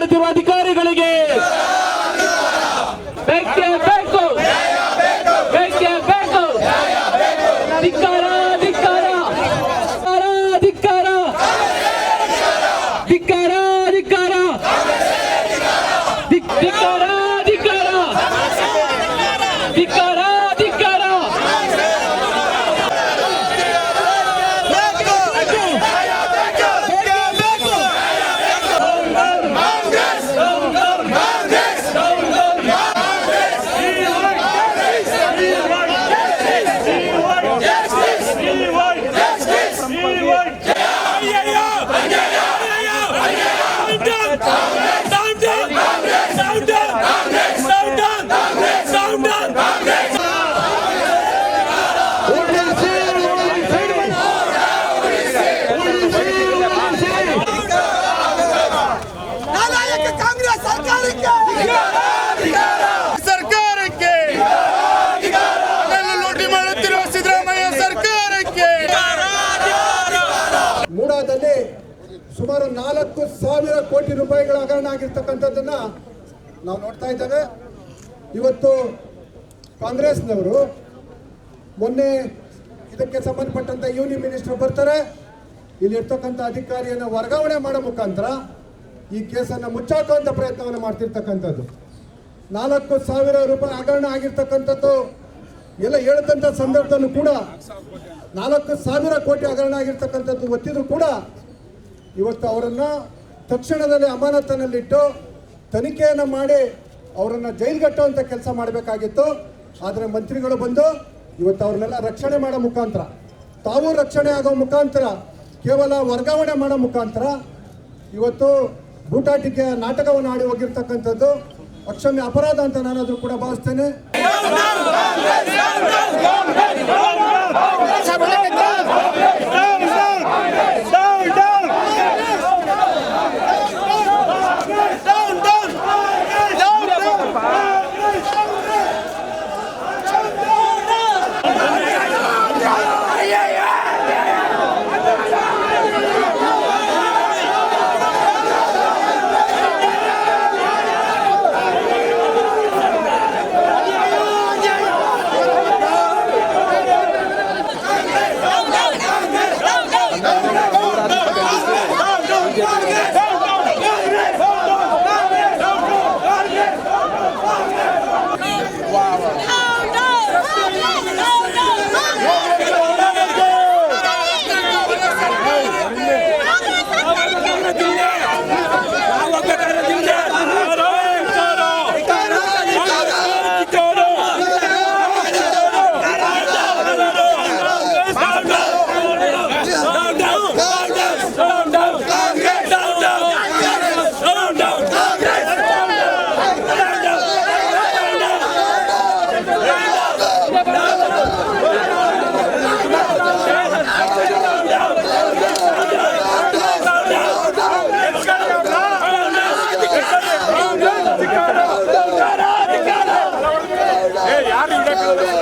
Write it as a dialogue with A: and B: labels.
A: ಮಾಡುತ್ತಿರುವ ಅಧಿಕಾರಿಗಳಿಗೆ ಬೇಕೇ ಬೇಕು ಬೇಕೇ ಬೇಕು ಧಿಕ್ಕಾರ ಧಿಕ್ಕಾರ. ಧಿಕ್ಕಾರ ಧಿಕ್ಕಾರ. ಧಿಕ್ಕಾರ ಧಿಕ್- ಧಿಕ್ಕಾರ. ಧಿಕ್ಕಾರ.
B: Congresso! Vamos,
C: ಮೂಡಾದಲ್ಲಿ ಸುಮಾರು ನಾಲ್ಕು ಸಾವಿರ ಕೋಟಿ ರೂಪಾಯಿಗಳ ಹಗರಣ ಆಗಿರ್ತಕ್ಕಂಥದ್ದನ್ನ ನಾವು ನೋಡ್ತಾ ಇದ್ದೇವೆ. ಇವತ್ತು ಕಾಂಗ್ರೆಸ್ನವರು ಮೊನ್ನೆ ಇದಕ್ಕೆ ಸಂಬಂಧಪಟ್ಟಂತ ಯೂನಿಯನ್ ಮಿನಿಸ್ಟರ್ ಬರ್ತಾರೆ. ಇಲ್ಲಿರ್ತಕ್ಕಂಥ ಅಧಿಕಾರಿಯನ್ನು ವರ್ಗಾವಣೆ ಮಾಡೋ ಮುಖಾಂತರ ಈ ಕೇಸನ್ನು ಮುಚ್ಚಾಕುವಂಥ ಪ್ರಯತ್ನವನ್ನು ಮಾಡ್ತಿರ್ತಕ್ಕಂಥದ್ದು. ನಾಲ್ಕು ಸಾವಿರ ರೂಪಾಯಿ ಹಗರಣ ಆಗಿರ್ತಕ್ಕಂಥದ್ದು ಎಲ್ಲ ಹೇಳ್ತಂಥ ಸಂದರ್ಭದಲ್ಲೂ ಕೂಡ ನಾಲ್ಕು ಸಾವಿರ ಕೋಟಿ ಹಗರಣ ಆಗಿರ್ತಕ್ಕಂಥದ್ದು ಒತ್ತಿದ್ರು ಕೂಡ ಇವತ್ತು ಅವರನ್ನು ತಕ್ಷಣದಲ್ಲಿ ಅಮಾನತನಲ್ಲಿಟ್ಟು ತನಿಖೆಯನ್ನು ಮಾಡಿ ಅವರನ್ನು ಜೈಲ್ಗಟ್ಟುವಂಥ ಕೆಲಸ ಮಾಡಬೇಕಾಗಿತ್ತು. ಆದರೆ ಮಂತ್ರಿಗಳು ಬಂದು ಇವತ್ತು ಅವ್ರನ್ನೆಲ್ಲ ರಕ್ಷಣೆ ಮಾಡೋ ಮುಖಾಂತರ, ತಾವು ರಕ್ಷಣೆ ಆಗೋ ಮುಖಾಂತರ, ಕೇವಲ ವರ್ಗಾವಣೆ ಮಾಡೋ ಮುಖಾಂತರ ಇವತ್ತು ಬೂಟಾಟಿಕೆಯ ನಾಟಕವನ್ನು ಆಡಿ ಹೋಗಿರ್ತಕ್ಕಂಥದ್ದು ಅಕ್ಷಮ್ಯ ಅಪರಾಧ ಅಂತ ನಾನಾದರೂ ಕೂಡ ಭಾವಿಸ್ತೇನೆ
B: হবে